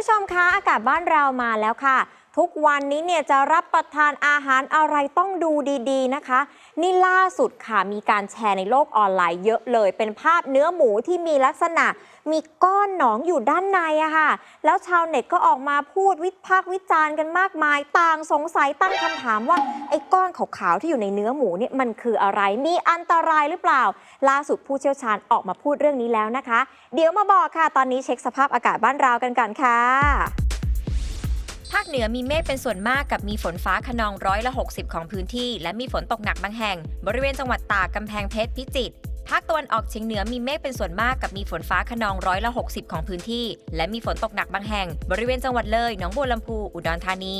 ผู้ชมคะ อากาศบ้านเรามาแล้วค่ะ ทุกวันนี้เนี่ยจะรับประทานอาหารอะไรต้องดูดีๆนะคะ นี่ล่าสุดค่ะมีการแชร์ในโลกออนไลน์เยอะเลย เป็นภาพเนื้อหมูที่มีลักษณะ มีก้อนหนองอยู่ด้านในอะค่ะ แล้วชาวเน็ตก็ออกมาพูดวิพากษ์วิจารณ์กันมากมาย ต่างสงสัยตั้งคำถามว่าไอ้ก้อนขาวๆที่อยู่ในเนื้อหมูเนี่ยมันคืออะไรมีอันตรายหรือเปล่า ล่าสุดผู้เชี่ยวชาญออกมาพูดเรื่องนี้แล้วนะคะ เดี๋ยวมาบอกค่ะ ตอนนี้เช็คสภาพอากาศบ้านเรากันก่อนค่ะาคเหนือมีเมฆเป็นส่วนมากกับมีฝนฟ้าขนองร้อยละ60 ของพื้นที่ และมีฝนตกหนักบางแห่ง บริเวณจังหวัดตากกำแพงเพชรพิจิตรภาคตะวันออกเฉียงเหนือมีเมฆเป็นส่วนมากกับมีฝนฟ้าขนองร้อยละ 60 ของพื้นที่ และมีฝนตกหนักบางแห่ง บริเวณจังหวัดเลยหนองบัวลำพูอุดรธานี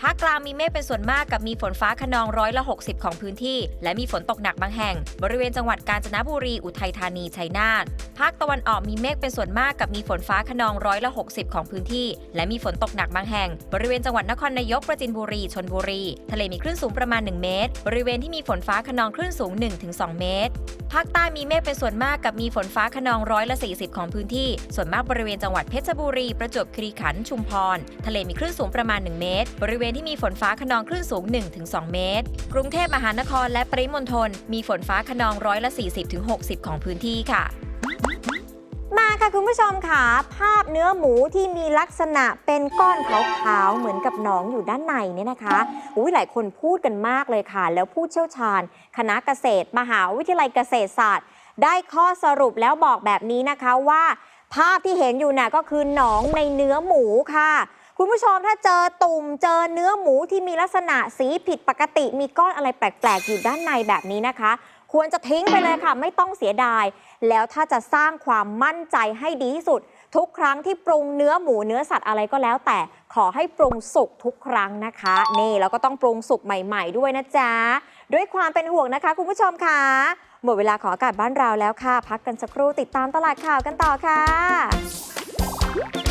ภาคกลางมีเมฆเป็นส่วนมากกับมีฝนฟ้าขนองร้อยละ 60 ของพื้นที่ และมีฝนตกหนักบางแห่ง บริเวณจังหวัดกาญจนบุรีอุทัยธานีชัยนาทภาคตะวันออกมีเมฆเป็นส่วนมากกับมีฝนฟ้าขนองร้อยละ 60 ของพื้นที่ และมีฝนตกหนักบางแห่ง บริเวณจังหวัดนครนายกประจินบุรีชนบุรี ทะเลมีคลื่นสูงประมาณ 1 เมตร บริเวณที่มีฝนฟ้าขนองคลื่นสูง 1-2 เมตร ภาคใต้มีเมฆเป็นส่วนมากกับมีฝนฟ้าขนองร้อยละ 40 ของพื้นที่ ส่วนมากบริเวณจังหวัดเพชรบุรี ประจวบคีรีขันธ์ชุมพร ทะเลมีคลื่นสูงประมาณ 1 เมตร บริเวณที่มีฝนฟ้าขนองคลื่นสูง 1-2 เมตร กรุงเทพมหานครและปริมณฑลมีฝนฟ้าขนองร้อยละ 40-60 ของพื้นที่ค่ะ มาค่ะคุณผู้ชมค่ะ ภาพเนื้อหมูที่มีลักษณะเป็นก้อนขาวๆเหมือนกับหนองอยู่ด้านในเนี่ยนะคะอุ้ยหลายคนพูดกันมากเลยค่ะ แล้วผู้เชี่ยวชาญ คณะเกษตร มหาวิทยาลัยเกษตรศาสตร์ ได้ข้อสรุปแล้วบอกแบบนี้นะคะว่า ภาพที่เห็นอยู่น่ะก็คือหนองในเนื้อหมูค่ะคุณผู้ชมถ้าเจอตุ่มเจอเนื้อหมูที่มีลักษณะสีผิดปกติ มีก้อนอะไรแปลก ๆ อยู่ด้านในแบบนี้นะคะ ควรจะทิ้งไปเลยค่ะ ไม่ต้องเสียดาย แล้วถ้าจะสร้างความมั่นใจให้ดีที่สุด ทุกครั้งที่ปรุงเนื้อหมูเนื้อสัตว์อะไรก็แล้ว แต่ขอให้ปรุงสุกทุกครั้งนะคะ นี่แล้วก็ต้องปรุงสุกใหม่ ๆ ด้วยนะจ๊ะ ด้วยความเป็นห่วงนะคะ คุณผู้ชมค่ะหมดเวลาของอากาศบ้านเราแล้วค่ะ พักกันสักครู่ติดตามตลาดข่าวกันต่อค่ะ